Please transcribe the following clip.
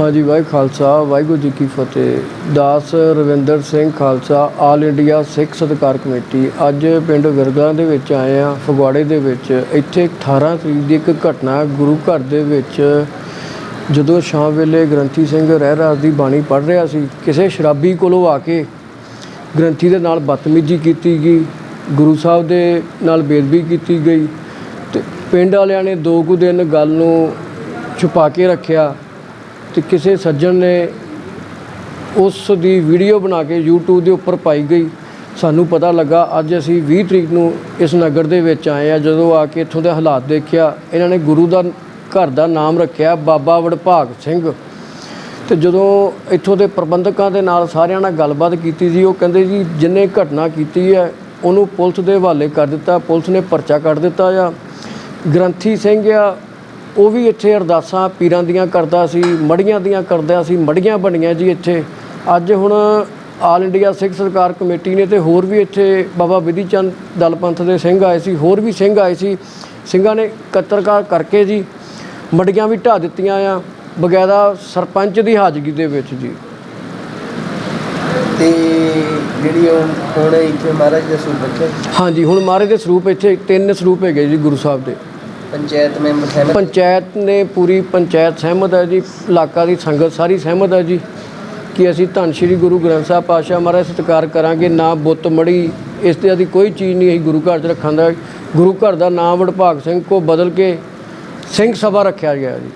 ਹਾਂਜੀ, ਵਾਹਿ ਖਾਲਸਾ, ਵਾਹਿਗੁਰੂ ਜੀ ਕੀ ਫਤਿਹ। ਦਾਸ Ravinder Singh Khalsa, all India Sikh Satkar committee. ਅੱਜ ਪਿੰਡ ਵਿਰਗਾ ਦੇ ਵਿੱਚ ਆਏ ਆ ਫਗਵਾੜੇ ਦੇ ਵਿੱਚ। ਇੱਥੇ 18 ਤਰੀਕ ਦੀ ਇੱਕ ਘਟਨਾ ਗੁਰੂ ਘਰ ਦੇ ਵਿੱਚ। ਜਦੋਂ ਸ਼ਾਮ ਵੇਲੇ ਗ੍ਰੰਥੀ ਸਿੰਘ ਰਹਿ ਰਾਸ ਦੀ ਬਾਣੀ ਪੜ੍ਹ ਰਿਹਾ ਸੀ, ਕਿਸੇ ਸ਼ਰਾਬੀ ਕੋਲੋਂ ਆ ਕੇ ਗ੍ਰੰਥੀ ਦੇ ਨਾਲ ਬਦਤਮੀਜ਼ੀ ਕੀਤੀ ਗਈ। ਗੁਰੂ ਸਾਹਿਬ ਦੇ ਨਾਲ ਬੇਦਬੀ ਕੀਤੀ ਗਈ ਤੇ ਪਿੰਡ ਵਾਲਿਆਂ ਨੇ ਦੋ ਕੁ ਦਿਨ ਗੱਲ ਨੂੰ ਛੁਪਾ ਕੇ ਰੱਖਿਆ। ਤੇ ਕਿਸੇ ਸੱਜਣ ਨੇ ਉਸ ਦੀ ਵੀਡੀਓ ਬਣਾ ਕੇ YouTube ਦੇ ਉੱਪਰ ਪਾਈ ਗਈ। ਸਾਨੂੰ ਪਤਾ ਲੱਗਾ, ਅੱਜ ਅਸੀਂ 20 ਤਰੀਕ ਨੂੰ ਇਸ ਨਗਰ ਦੇ ਵਿੱਚ ਆਏ ਆ ਜਦੋਂ ਆ ਕੇ ਇੱਥੋਂ ਦੇ ਹਾਲਾਤ ਦੇਖਿਆ, ਇਹਨਾਂ ਨੇ ਗੁਰੂ ਦਾ ਘਰ ਦਾ ਨਾਮ ਰੱਖਿਆ, ਬਾਬਾ ਵਡਭਾਗ ਸਿੰਘ। ਤੇ ਜਦੋਂ ਇੱਥੋਂ ਦੇ ਪ੍ਰਬੰਧਕਾਂ ਦੇ ਨਾਲ ਸਾਰਿਆਂ ਨਾਲ ਗੱਲਬਾਤ ਕੀਤੀ ਸੀ ਉਹ ਕਹਿੰਦੇ ਜੀ, ਜਿੰਨੇ ਘਟਨਾ ਕੀਤੀ ਹੈ, ਉਹਨੂੰ ਪੁਲਿਸ ਦੇ ਹਵਾਲੇ ਕਰ ਦਿੱਤਾ। ਪੁਲਿਸ ਨੇ ਪਰਚਾ ਕੱਢ ਦਿੱਤਾ ਆ। ਗ੍ਰੰਥੀ ਸਿੰਘ ਆ ਉਹ ਵੀ ਇੱਥੇ ਅਰਦਾਸਾਂ ਪੀਰਾਂ ਦੀਆਂ ਕਰਦਾ ਸੀ ਮੜੀਆਂ ਦੀਆਂ ਕਰਦਾ ਸੀ ਮੜੀਆਂ ਬਣੀਆਂ ਜੀ ਇੱਥੇ। ਅੱਜ ਹੁਣ ਆਲ ਇੰਡੀਆ ਸਿੱਖ ਸਰਕਾਰ ਕਮੇਟੀ ਨੇ ਤੇ ਹੋਰ ਵੀ ਇੱਥੇ ਬਾਬਾ ਵਿਧੀ ਚੰਦ ਦਲ ਪੰਥ ਦੇ ਸਿੰਘ ਆਏ ਸੀ ਹੋਰ ਵੀ ਸਿੰਘ ਆਏ ਸੀ। ਸਿੰਘਾਂ ਨੇ ਕਤਰਕਾਰ ਕਰਕੇ ਜੀ ਮੜੀਆਂ ਵੀ ਢਾ ਦਿੱਤੀਆਂ ਆ ਬਗੈਰਾ ਸਰਪੰਚ ਦੀ ਹਾਜ਼ਰੀ ਦੇ ਵਿੱਚ ਜੀ। ਤੇ ਜਿਹੜੀ ਉਹ ਹੁਣ ਇੱਥੇ ਮਹਾਰਾਜ ਦਾ ਸਰੂਪ ਰੱਖਿਆ ਹਾਂਜੀ ਹੁਣ ਮਹਾਰਾਜ ਦੇ ਸਰੂਪ ਇੱਥੇ ਤਿੰਨ ਸਰੂਪ ਹੈਗੇ ਜੀ ਗੁਰੂ ਸਾਹਿਬ ਦੇ। ਪੰਚਾਇਤ ਮੈਂਬਰ ਸਹਿਮਤ? ਪੰਚਾਇਤ ਨੇ ਪੂਰੀ ਪੰਚਾਇਤ ਸਹਿਮਤ ਹੈ ਜੀ, ਇਲਾਕਾ ਦੀ ਸੰਗਤ ਸਾਰੀ ਸਹਿਮਤ ਹੈ ਜੀ ਕਿ ਅਸੀਂ ਧੰਨ ਸ਼੍ਰੀ ਗੁਰੂ ਗ੍ਰੰਥ ਸਾਹਿਬ ਪਾਤਸ਼ਾਹ ਮਹਾਰਾਜ ਸਤਿਕਾਰ ਕਰਾਂਗੇ, ਨਾ ਬੁੱਤ ਮੜੀ, ਇਸ ਤੇ ਆਦੀ ਕੋਈ ਚੀਜ਼ ਨਹੀਂ ਅਸੀਂ ਗੁਰੂ ਘਰ 'ਚ ਰੱਖਣ ਦਾ ਗੁਰੂ ਘਰ ਦਾ ਨਾਮ ਵਡਭਾਗ ਸਿੰਘ ਕੋ ਬਦਲ ਕੇ ਸਿੰਘ ਸਭਾ ਰੱਖਿਆ ਗਿਆ ਜੀ।